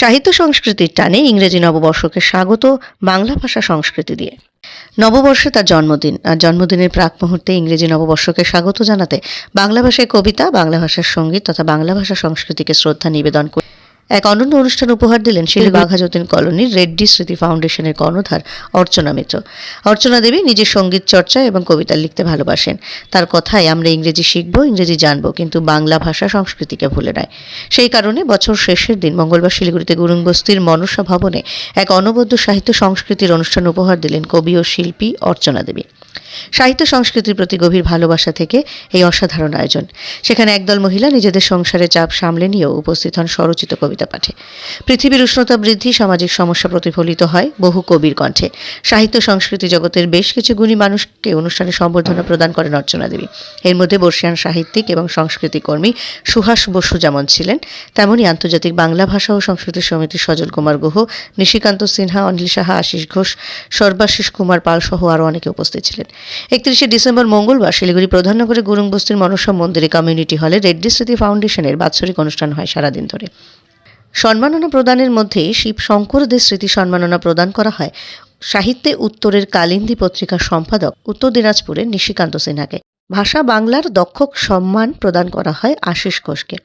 সাহিত্য সংস্কৃতির টানে ইংরেজি নববর্ষকে স্বাগত বাংলা ভাষা সংস্কৃতি দিয়ে। নববর্ষে তার জন্মদিন, আর জন্মদিনের প্রাক মুহূর্তে ইংরেজি নববর্ষকে স্বাগত জানাতে বাংলা ভাষায় কবিতা, বাংলা ভাষার সংগীত তথা বাংলা ভাষা সংস্কৃতিকে শ্রদ্ধা নিবেদন করে। এক অনন্য অনুষ্ঠান উপহার দিলেন শিলিগুড়ি বাঘাযতীন কলোনির রেড্ডি স্মৃতি ফাউন্ডেশনের কর্ণধার অর্চনা মিত্র। অর্চনা দেবী নিজের সংগীত চর্চা এবং কবিতা লিখতে ভালোবাসেন। তার কথায় আমরা ইংরেজি শিখব ইংরেজি জানব কিন্তু বাংলা ভাষা সংস্কৃতিকে ভুলে নয়। সেই কারণে বছর শেষের দিন মঙ্গলবার শিলিগুড়িতে গুরুংবস্তির মনসা ভবনে এক অনবদ্য সাহিত্য সংস্কৃতির অনুষ্ঠান উপহার দিলেন কবি ও শিল্পী অর্চনা দেবী। সাহিত্য সংস্কৃতির প্রতি গভীর ভালোবাসা থেকে এই অসাধারণ আয়োজন। সেখানে একদল মহিলা নিজেদের সংসারের চাপ সামলে নিয়েও উপস্থিত হন স্বরচিত কবিতা পাঠে। পৃথিবীর উষ্ণতা বৃদ্ধি সামাজিক সমস্যা প্রতিফলিত হয় বহু কবির কণ্ঠে। সাহিত্য সংস্কৃতি জগতের বেশ কিছু গুণী মানুষকে অনুষ্ঠানে সম্বর্ধনা প্রদান করেন অর্চনা দেবী। এর মধ্যে বর্ষিয়ান সাহিত্যিক এবং সংস্কৃতি কর্মী সুহাস বসু যেমন ছিলেন, তেমনি আন্তর্জাতিক বাংলা ভাষা ও সংস্কৃতি সমিতির সজল কুমার গুহ, নিশিকান্ত সিনহা, অনিল সাহা, আশিস ঘোষ, সর্বাশিস কুমার পাল সহ আরও অনেকে উপস্থিত ছিলেন। একত্রিশে ডিসেম্বর মঙ্গলবার শিলিগুড়ি প্রধাননগরে গুরুংবস্তির মনসা মন্দিরে কমিউনিটি হলে রেড্ডি স্মৃতি ফাউন্ডেশনের বাৎসরিক অনুষ্ঠান হয় সারাদিন ধরে। সম্মাননা প্রদানের মধ্যে শিব শঙ্কর দে স্মৃতি সম্মাননা প্রদান করা হয়। সাহিত্যে উত্তরের কালিন্দী পত্রিকার সম্পাদক উত্তর দিনাজপুরের নিশিকান্ত সিনহাকে। ভাষা বাংলার দক্ষক সম্মান প্রদান করা হয় আশিস ঘোষকে।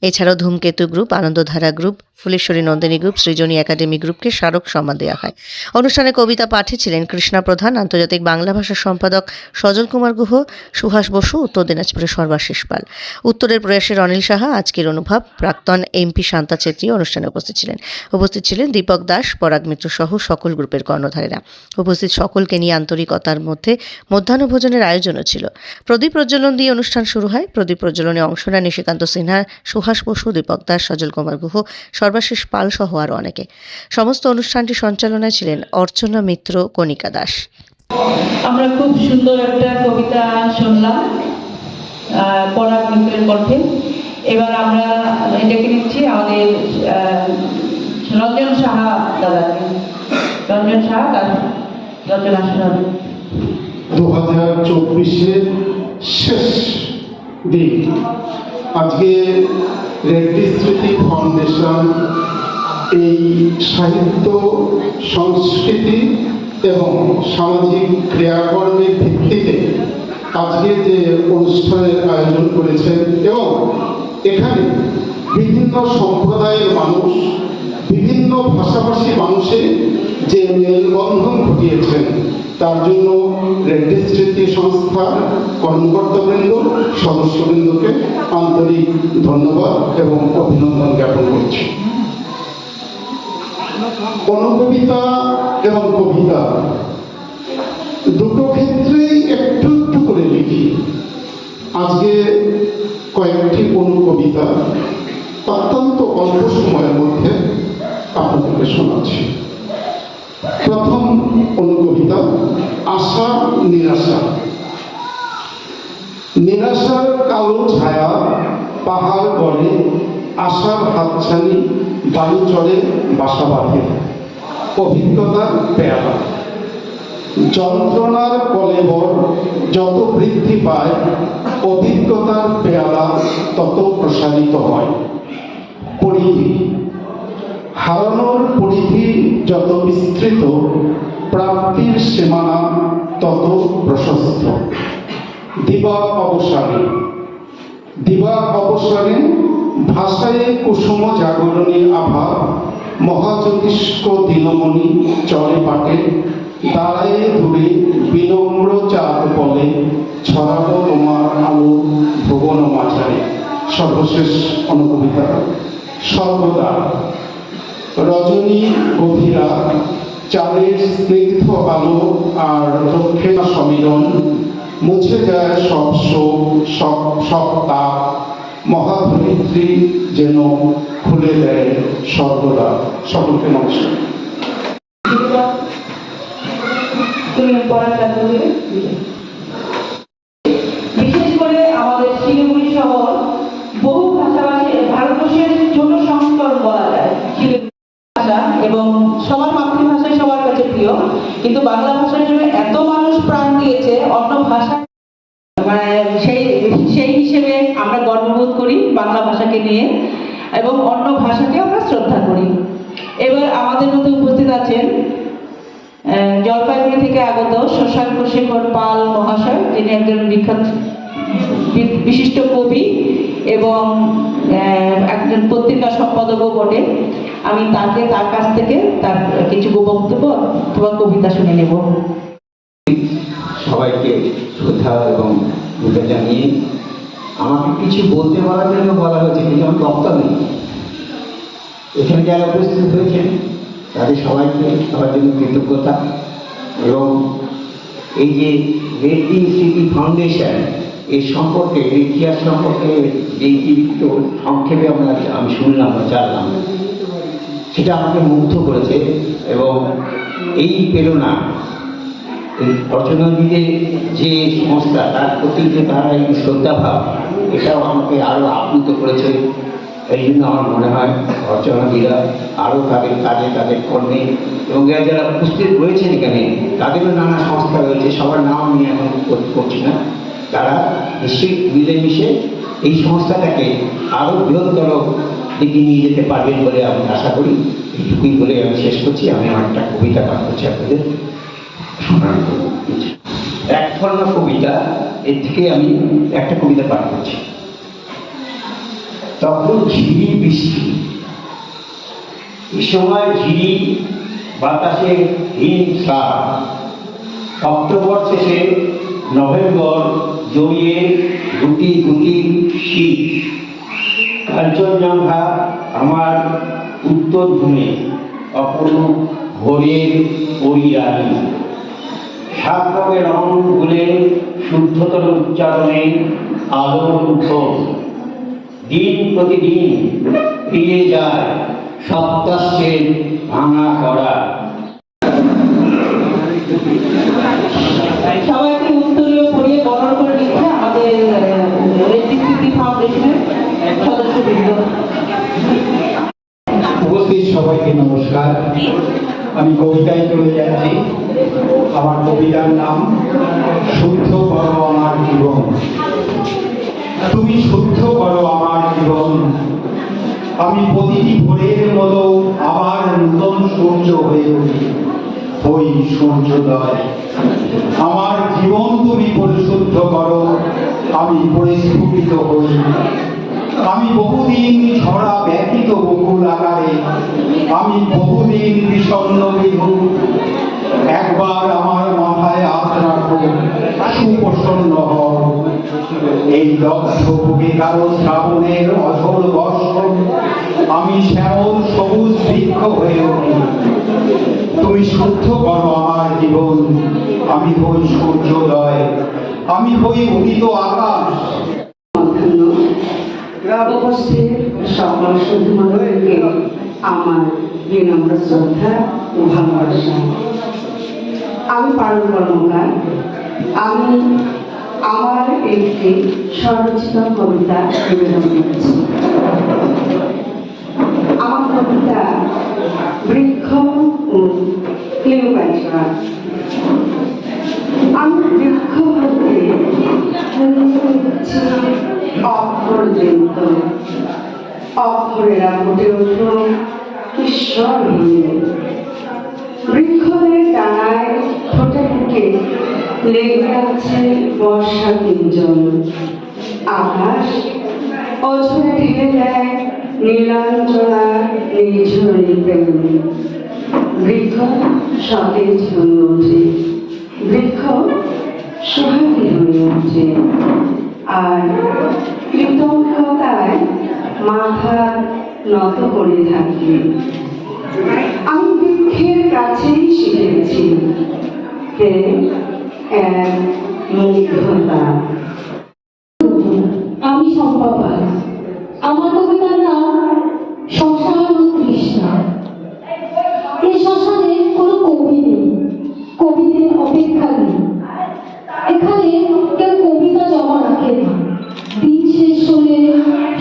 এছাড়াও Dhumketu group, Anandadhara group Phuleswari Nandini group, Srijani academy গ্রুপকে স্মারক সম্মান দেওয়া হয়। অনুষ্ঠানে কবিতা পাঠে ছিলেন কৃষ্ণা প্রধান, আন্তর্জাতিক বাংলা ভাষার সম্পাদক সজল কুমার গুহ সুহাস বসু, উত্তর দিনাজপুরের সর্বাশিস পাল। উত্তরের প্রয়াসের অনিল সাহা, আজকের অনুভব, প্রাক্তন এমপি শান্তা ছেত্রী অনুষ্ঠানে উপস্থিত ছিলেন। উপস্থিত ছিলেন দীপক দাস, পরাগ মিত্র সহ সকল গ্রুপের কর্ণধারেরা। উপস্থিত সকলকে নিয়ে আন্তরিকতার মধ্যে মধ্যাহ্নভোজনের আয়োজনও ছিল। প্রদীপ প্রজ্বলন দিয়ে অনুষ্ঠান শুরু হয়। প্রদীপ প্রজ্বলনে অংশ নেন নিশিকান্ত সিনহা সুহাস বসু, দীপক দাস, সজল কুমার গুহ সর্বাশিস পাল সহ আরও অনেকে। সমস্ত অনুষ্ঠানটি সঞ্চালনায় ছিলেন অর্চনা মিত্র কণিকা দাস। আমরা খুব সুন্দর একটা কবিতা শুনলাম পরাগ মিত্রের কণ্ঠে। এবার আমরা এটাকে নিচ্ছি আমাদের রঞ্জন সাহা দাদাকে। রঞ্জন সাহা দাদা রঞ্জন আসতে দু হাজার চব্বিশের শেষ দিন। আজকে রেড্ডি স্মৃতি ফাউন্ডেশন এই সাহিত্য, সংস্কৃতি এবং সামাজিক ক্রিয়াকর্মের ভিত্তিতে আজকে যে অনুষ্ঠানের আয়োজন করেছেন এবং এখানে বিভিন্ন সম্প্রদায়ের মানুষ, বিভিন্ন ভাষাভাষী মানুষের যে মেলবন্ধন ঘটিয়েছেন তার জন্য স্মৃতি সংস্থার কর্মকর্তাবৃন্দ, সদস্যবৃন্দকে আন্তরিক ধন্যবাদ এবং অভিনন্দন জ্ঞাপন করছি। অনুকবিতা এবং কবিতা দুটো ক্ষেত্রেই একটু একটু করে লিখি। আজকে কয়েকটি অনুকবিতা অত্যন্ত অল্প সময়ের মধ্যে আপনাদেরকে শোনাচ্ছি। প্রথম অনুকবিতা আশা, নিরাশা। নিরাশার কালো ছায়া, পাহাড় গড়ে, আশার হাতছানি বালু চড়ে, বাসা বাঁধে। অভিজ্ঞতার পেয়ারা। যন্ত্রণার কলেবর যত বৃদ্ধি পায়, অভিজ্ঞতার পেয়ালা তত প্রসারিত হয়। পরিধি। হারানোর পরিধি যত বিস্তৃত, প্রাপ্তির সীমানা তত প্রশস্ত। দিবা অবসানে। দিবা অবসানে ভাষায় কুসুম জাগরণী আভা, মহাজ্যোতিষ্ক দিনমণি চলে পাটে দাঁড়ায়ে দূরে বিনম্র চাঁদ বলে ছড়াবো তোমার আলো ভুবন মাঝারে। সর্বশেষ অনুকবিতা সর্বদা। রজনী, গভীরা, চাঁদের স্নিগ্ধ আলো আর দক্ষিণা সমীরণ মুছে যায় সব শোক, সব সব তাপ। মহাধরিত্রী যেন খুলে দেয় সর্বদা। সকলকে নমস্কার। বিশেষ করে আমাদের শিলিগুড়ি শহর বহু ভাষাভাষী ভারতবর্ষের ছোট সংস্করণ বলা যায় শিলিগুড়ি ভাষা এবং সবার মাতৃভাষাই সবার কাছে প্রিয়, কিন্তু বাংলা ভাষার জন্য এত মানুষ প্রাণ দিয়েছে, অন্য ভাষা মানে সেই সেই হিসেবে আমরা গর্ববোধ করি বাংলা ভাষাকে নিয়ে, এবং অন্য ভাষাকে আমরা শ্রদ্ধা করি। এবার আমাদের মধ্যে উপস্থিত আছেন জলপাইগুড়ি থেকে আগত শশাঙ্ক শেখর পাল মহাশয় যিনি একজন বিখ্যাত বিশিষ্ট কবি এবং একজন পত্রিকা সম্পাদকও বটে। আমি তাকে, তার কাছ থেকে তার কিছু বক্তব্য অথবা কবিতা শুনে নেব। সবাইকে শ্রদ্ধা এবং পূজা জানিয়ে আমাকে কিছু বলতে বলার জন্য বলা হয়েছে, কিন্তু আমি বক্তা নেই। এখানে যারা উপস্থিত হয়েছেন, তাদের সবাইকে সবার জন্য কৃতজ্ঞতা এবং এই যে রেড্ডি স্মৃতি ফাউন্ডেশন, এর সম্পর্কে ইতিহাস সম্পর্কে যে সংক্ষেপে আমরা আমি শুনলাম জানলাম সেটা আমাকে মুগ্ধ করেছে এবং এই প্রেরণা অর্চনাদিদের যে সংস্থা, তার প্রতি যে তার এই শ্রদ্ধাভাব, এটাও আমাকে আরও আপ্লুত করেছে। এই জন্য আমার মনে হয় অর্চনাদিরা আরও তাদের কাজে, তাদের কর্মে এবং যারা যারা উপস্থিত রয়েছেন এখানে, তাদেরও নানা সংস্থা রয়েছে, সবার নাম আমি এখন কর- করছি না। তারা নিশ্চয়ই মিলেমিশে এই সংস্থাটাকে আরও বৃহত্তর দিকে নিয়ে যেতে পারবেন বলে আমি আশা করি। এইটুকুই বলে আমি শেষ করছি। আমি একটা কবিতা পাঠ করছি আপনাদের। এক ধরনের কবিতা, এর থেকে আমি একটা কবিতা পাঠ করছি। তখন ঝিরি বৃষ্টি। এই সময় ঝিরি বাতাসে হিম সার অক্টোবর শেষে নভেম্বর জড়িয়ে গুটি গুটি শীত। কাঞ্চনজঙ্ঘা আমার উত্তর ভূমে অপরূপ ভোরের পরিরানী সাত রং ভুলে শুদ্ধতর উচ্চারণে আলোর উঠোন দিন প্রতিদিন ফিরে যায় সপ্তাহের ভাঙা করা উত্তরীয় পড়িয়ে বর্ণন করে নিচ্ছে আমাদের রেড্ডি স্মৃতি ফাউন্ডেশনের সদস্যবৃন্দ উপস্থিত সবাইকে নমস্কার। আমি কবিতায় চলে যাচ্ছি। আমার কবিতার নাম, শুদ্ধ করো আমার জীবন। তুমি শুদ্ধ করো আমার জীবন। আমি প্রতিটি ভোরের মতো আবার নূতন সূর্য হয়ে উঠি। ওই সূর্যোদয়। আমার জীবন তুমি পরিশুদ্ধ করো। আমি পরিস্ফুটিত হই। আমি বহুদিন ছড়া ব্যতীত বকুল আকারে। আমি বহুদিন বিষণ্ণ বিধু। একবার আমার মাথায় হাত রাখো সুপ্রসন্ন হও। এই দগ্ধ বুকে কারও শ্রাবণের অঝোর বর্ষ আমি শ্যামল সবুজ বৃক্ষ হয়ে উঠি। তুমি শুদ্ধ করো আমার জীবন, আমি হই সূর্যোদয়, আমি হই উদিত আকাশ। উপস্থিত সকল শুধুমাত্রকে আমার বিনম্র শ্রদ্ধা ও ভালোবাসা। আমি পারুল কর্মকার আমি আমার একটি স্বরচিত কবিতা নিবেদন করেছি। আমার কবিতা বৃক্ষ ও ক্লিওপ্যাট্রা আমি বৃক্ষ হতে অপর্যন্ত অক্ষরেরা ফুটে উঠল ঈশ্বর বৃক্ষদের ডানায় ফোটে ফুটে লেগে আছে বর্ষা তিনজন। আকাশ অঝরে ঢেলে দেয় নীলাঞ্চনা নির্ঝরী প্রেম। বৃক্ষ সতেজ হয়ে ওঠে। বৃক্ষ সোহাগী হয়ে ওঠে। আর কৃতজ্ঞতায় মাথা নত করে থাকি। আমি বৃক্ষের কাছেই শিখেছি আমি সম্পাপা আমার কবিতার নাম শ্মশান ও তৃষ্ণা। এই শ্মশানে কোনো কবি নেই। কবিদের অপেক্ষা নেই। এখানে কেউ শেষ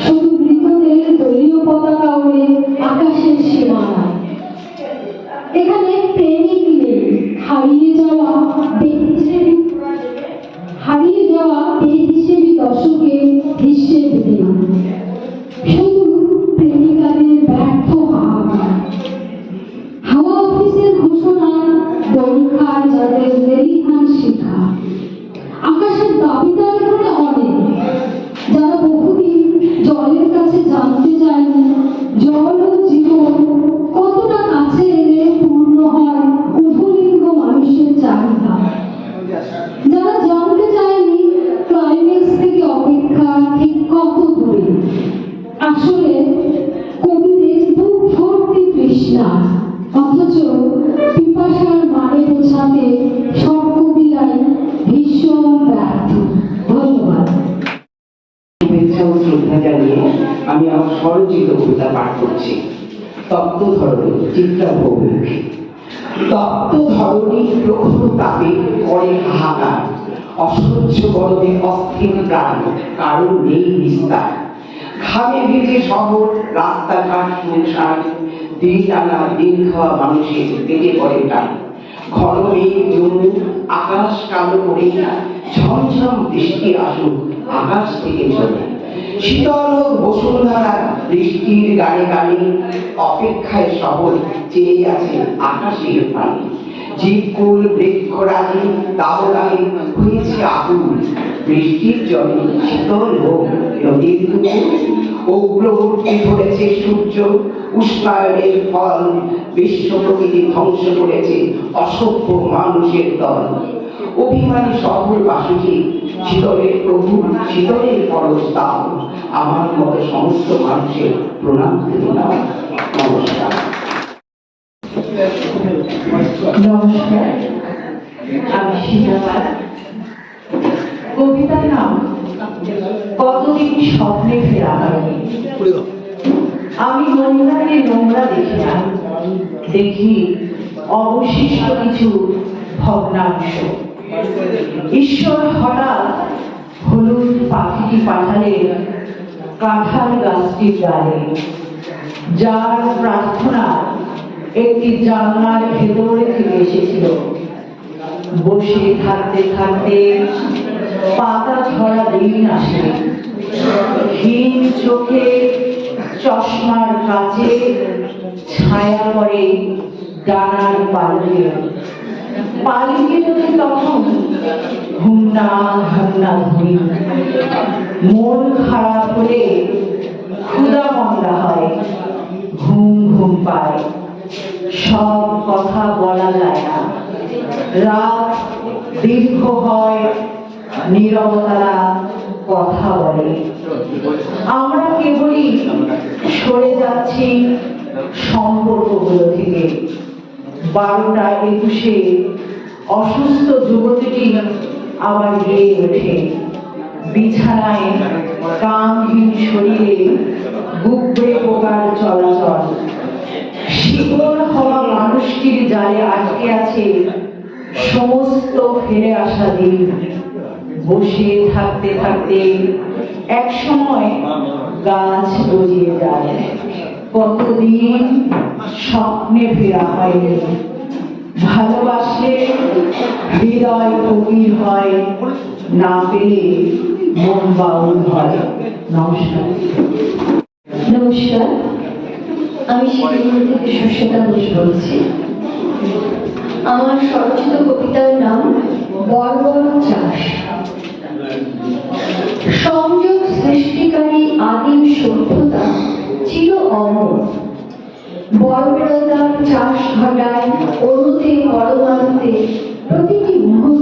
স্বরচিত কবিতা পাঠ করছি তপ্ত ধরণী চিত্রা ভৌমিক তপ্ত ধরণী প্রখর তাপে করে হাহাকার অসহ্য গরমে অস্থির প্রাণ, কারণ নেই বিস্তার। ঘামে ভিজে শহর, রাস্তাঘাট সংসার দিন আনা দিন খাওয়া মানুষের পেটে পড়ে টান ঘন মেঘ জমুক আকাশ কালো করে না, ঝমঝম বৃষ্টি আসুক আকাশ থেকে ঝরে। শীতল হোক বসুন্ধরা বৃষ্টির অপেক্ষায় শহর চেয়ে আছে আকাশের পানি জীবকুল হয়েছে আগুন। বৃষ্টির জলে শীতল হোক নদীর অগ্রবর্তী ধরেছে সূর্য, উষ্ণায়নের ফল। বিশ্ব প্রকৃতি ধ্বংস করেছে অসভ্য মানুষের দল। অভিমানী শহরবাসীকে শীতলের প্রভু, শীতলের পরশ দাও। আমার মতো সমস্ত মানুষের প্রণাম নমস্কার। নমস্কার। আমি সীতাপাল। কবিতার নাম, কতদিন স্বপ্নে ফেরা আমি নোংরাকে নোংরা দেখি না দেখি অবশিষ্ট কিছু ভগ্নাংশ। ঈশ্বর হঠাৎ হলুদ পাখিটি পাঠালেন কাঁঠাল গাছটির গায়ে যার প্রার্থনা একটি জানলার ভেতরে থেকে এসেছিল। বসে থাকতে থাকতে পাতা ঝরা দিন আসে। হীন চোখে চশমার কাছে ছায়া পড়ে ডানার পালকে পালকে যদি তখন ঘুমনা ঘুমনা ধরি মন খারাপ হলে ক্ষুদা মন্দা হয় ঘুম ঘুম পায় সব কথা বলা যায় না রাত দীর্ঘ হয় নীরবতারা কথা বলে আমরা কেবলই সরে যাচ্ছি সম্পর্কগুলো থেকে বারোটা একুশে অসুস্থ যুবতীটি আবার গিয়ে ওঠে। বিছানায় কামহীন শরীরে গুবরে পোকার চলাচল। শিকড় হওয়া মানুষটির জালে আটকে আছে সমস্ত ফিরে আসা দিন। বসে থাকতে থাকতে এক সময় গাছ গজিয়ে যায়। কতদিন স্বপ্নে ফেরা হয়নি। ভালোবাসলে হৃদয় গভীর হয়, না পেলে মন বাউল হয়। নমস্কার। নমস্কার। আমি শিলিগুড়ি সুস্মিতা ঘোষ বলছি। আমার স্বরচিত কবিতার নাম বর্বর চাষ। সংযোগ সৃষ্টিকারী আদিম সভ্যতা চির অমর। বর্বরতার চাষ ঘটায় অণুতে পরমাণুতে প্রতিটি মুহূর্তে।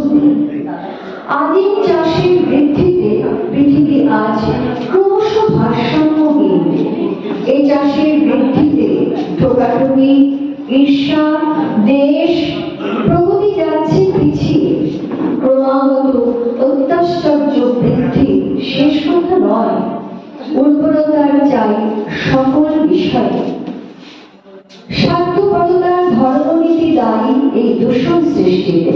দেশ, প্রগতি যাচ্ছে পিছিয়ে। ক্রমাগত অত্যাশ্চর্য বৃদ্ধি শেষ কথা নয়। উর্বরতার চাই সকল বিষয়ে। স্বার্থপরতার ধর্মনীতি দায়ী এই দূষণ সৃষ্টিতে।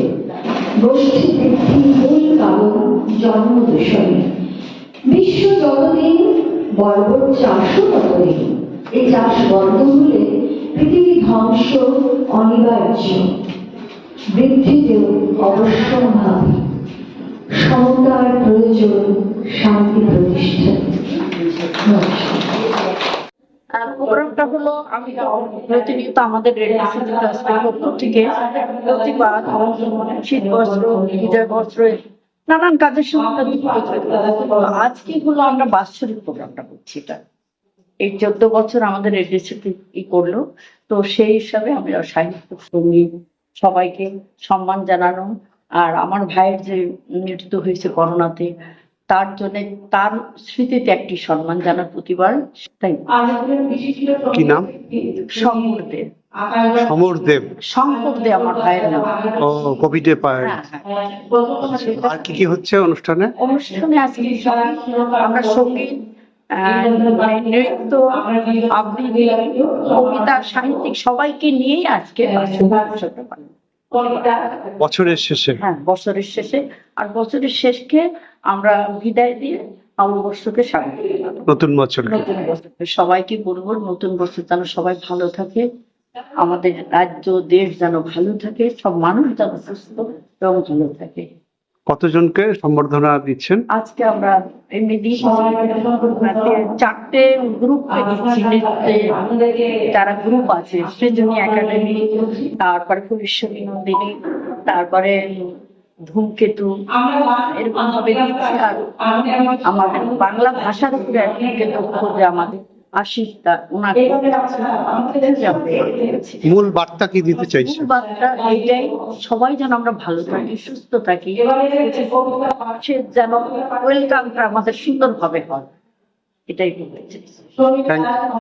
গোষ্ঠী বৃদ্ধির মূল কারণ জন্ম দূষণে বিশ্ব যতদিন বর্বর চাষও ততদিন, এই চাষ বন্ধ হলে পৃথিবী ধ্বংস অনিবার্য। বৃদ্ধিতেও অবশ্যম্ভাবী। সমতার প্রয়োজন শান্তি প্রতিষ্ঠা। নমস্কার। প্রোগ্রামটা হলো, আমি প্রতিনিয়ত আমাদের পক্ষ থেকে, প্রতিবাদ, শীত বস্ত্র বস্ত্র, নানান কাজের সঙ্গে আজকে হলো আমরা বাৎসরিক প্রোগ্রামটা করছি এটা। এই চোদ্দ বছর আমাদের রেডিও সিটি ই করল। তো সেই হিসাবে আমরা সাহিত্য সংগীত সবাইকে সম্মান জানানো। আর আমার ভাইয়ের যে মৃত্যু হয়েছে করোনাতে তার জন্য তার স্মৃতিতে একটি সম্মান জানার প্রতিবার তাই কি নাম? শঙ্করদেব। সমরদেব শঙ্করদেব আমার ভাইয়ের নাম। ও কবিতে পায় হ্যাঁ, হ্যাঁ। আর কি কি হচ্ছে অনুষ্ঠানে? অনুষ্ঠানে আজকে আমরা সংগীত নৃত্য আবৃত্তি কবিতা সাহিত্যিক সবাইকে নিয়েই আজকে। বছরের শেষে। হ্যাঁ বছরের শেষে। আর বছরের শেষকে আমরা বিদায় দিয়ে নববর্ষকে স্বাগত নতুন বছরে। নতুন বছরকে সবাইকে বলব নতুন বছর যেন সবাই ভালো থাকে। আমাদের রাজ্য দেশ যেন ভালো থাকে। সব মানুষ যেন সুস্থ এবং ভালো থাকে। কতজনকে সম্বর্ধনা দিচ্ছেন? আজকে আমরা এমনি চারটে গ্রুপ যারা গ্রুপ আছে সৃজনী একাডেমি তারপরে ভবিষ্যৎ নন্দিনী তারপরে ধূমকেতু এরকম ভাবে দিচ্ছি আর আমাদের বাংলা ভাষার উপরে একজনকে দক্ষ যে আমাদের। আশিস দা ওনাকে মূল বার্তা কি দিতে চাইছেন? বার্তা এইটাই সবাই যেন আমরা ভালো থাকি সুস্থ থাকি। সে যেন ওয়েলকামটা আমাদের সুন্দরভাবে হয়। এটাই বলতে চাই